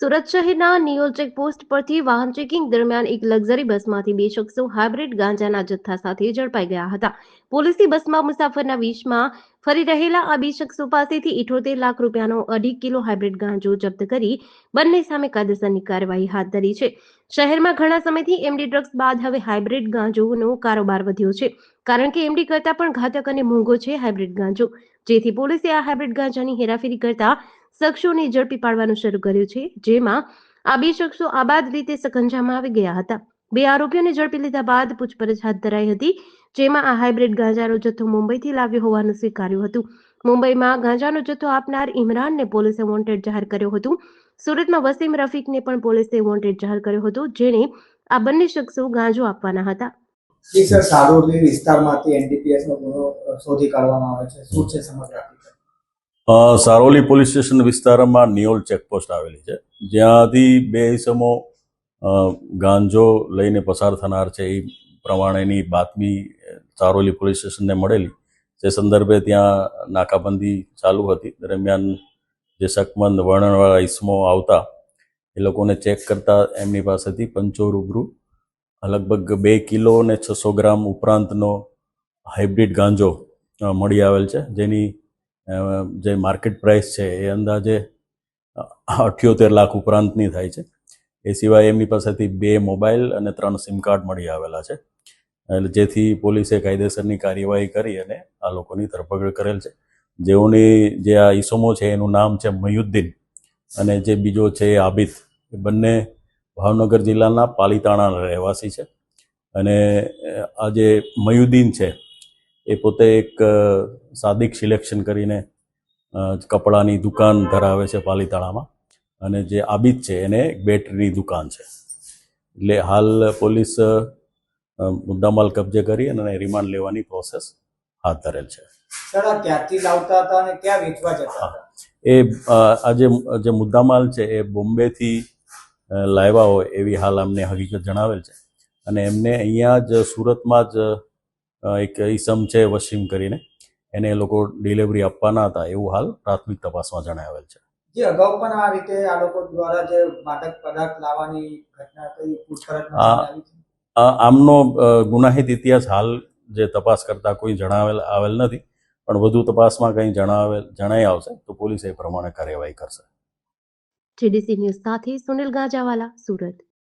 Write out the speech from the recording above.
સુરત શહેરના નિયોલ ચેકપોસ્ટ પરથી વાહન ચેકિંગ દરમિયાન એક લક્ઝરી બસમાંથી બે શખ્સો હાઇબ્રિડ ગાંજાના જથ્થા સાથે ઝડપાઈ ગયા હતા. પોલીસે બસમાં મુસાફરના વીસમાં ફરી રહેલા આ બે શખ્સો પાસેથી ઇઠોતેર લાખ રૂપિયાનો અઢી કિલો હાઇબ્રિડ ગાંજો જપ્ત કરી બંને સામે કાયદેસરની કાર્યવાહી હાથ ધરી છે. શહેરમાં ઘણા સમયથી એમડી ડ્રગ્સ બાદ હવે હાઇબ્રિડ ગાંજોનો કારોબાર વધ્યો છે, કારણ કે એમડી કરતા પણ ઘાતક અને મોંઘો છે હાઇબ્રિડ ગાંજો. જેથી પોલીસે આ હાઇબ્રિડ ગાંજાની હેરાફેરી કરતા શખ્સોને ઝડપી પાડવાનું શરૂ કર્યું છે, જેમાં આ બે શખ્સો આબાદ રીતે સકંજામાં આવી ગયા હતા. બે આરોપીઓને ઝડપી લીધા બાદ પૂછપરછ હાથ ધરાઈ હતી, જેમાં આ હાઇબ્રિડ ગાંજાનો જથ્થો મુંબઈથી લાવ્યો હોવાનું સ્વીકાર્યું હતું. મુંબઈમાં ગાંજાનો જથ્થો આપનાર ઇમરાનને પોલીસે વોન્ટેડ જાહેર કર્યો હતું. સુરતમાં વસીમ રફીકને પણ પોલીસે વોન્ટેડ જાહેર કર્યો હતો, જેણે આ બંને શખ્સો ગાંજો આપવાના હતા. સર, સારોલી વિસ્તારમાંથી એનડીપીએસનો ગુનો શોધી કાઢવામાં આવે છે. શું છે સમગ્ર સારોલી પોલીસ સ્ટેશન વિસ્તારમાં નિયોલ ચેકપોસ્ટ આવેલી છે. જ્યાંથી બે ઇસમો ગાંજો લઈને પસાર થનાર છે એ પ્રમાણેની બાતમી સારોલી પોલીસ સ્ટેશનને મળેલી. જે સંદર્ભે ત્યાં નાકાબંધી ચાલુ હતી. દરમિયાન જે શકમંદ વર્ણનવાળા ઇસમો આવતા, એ લોકોને ચેક કરતા એમની પાસેથી પંચો રૂબરૂ, લગભગ બે કિલો અને છસો ગ્રામ ઉપરાંતનો હાઇબ્રિડ ગાંજો મળી આવેલ છે. જેની જે માર્કેટ પ્રાઇસ છે એ અંદાજે અઠ્યોતેર લાખ ઉપરાંતની થાય છે. એ સિવાય એમની પાસેથી બે મોબાઈલ અને ત્રણ સિમ કાર્ડ મળી આવેલા છે. એટલે જેથી પોલીસે કાયદેસરની કાર્યવાહી કરી અને આ લોકોની ધરપકડ કરેલ છે. જેઓની જે આ ઈસમો છે એનું નામ છે મયુદ્દીન અને જે બીજો છે એ આબિદ. એ બંને ભાવનગર જિલ્લાના પાલીતાણાના રહેવાસી છે. અને આ જે મયુદ્દીન છે એ પોતે એક સાદિક સિલેક્શન કરીને કપડાની દુકાન ધરાવે છે પાલીતાણામાં. અને જે આબિદ છે એને એક બેટરીની દુકાન છે. એટલે હાલ પોલીસ મુદ્દામાલ કબજે કરી અને રિમાન્ડ લેવાની પ્રોસેસ હાથ ધરેલ છે. એ આજે આ જે જે મુદ્દામાલ છે એ બોમ્બેથી લાવ્યા હોય એવી હાલ અમને હકીકત જણાવેલ છે. અને એમને અહીંયા જ સુરતમાં જ એક ઈસમ છે વસીમ કરીને. એને એ લોકો ડિલિવરી આપવાના હતા એવું હાલ પ્રાથમિક તપાસમાં જણાવેલ છે. જે અગાઉ પણ આ રીતે આ લોકો દ્વારા જે માદક પદાર્થ લાવવાની ઘટના થઈ આમનો ગુનાહિત ઇતિહાસ હાલ જે તપાસ કરતા કોઈ જણાવેલ આવેલ નથી. પણ વધુ તપાસમાં કંઈ જણાવેલ જણાઈ આવશે તો પોલીસ એ પ્રમાણે કાર્યવાહી કરશે. જીડીસી ન્યૂઝ સાથે સુનિલ ગાજાવાલા સુરત.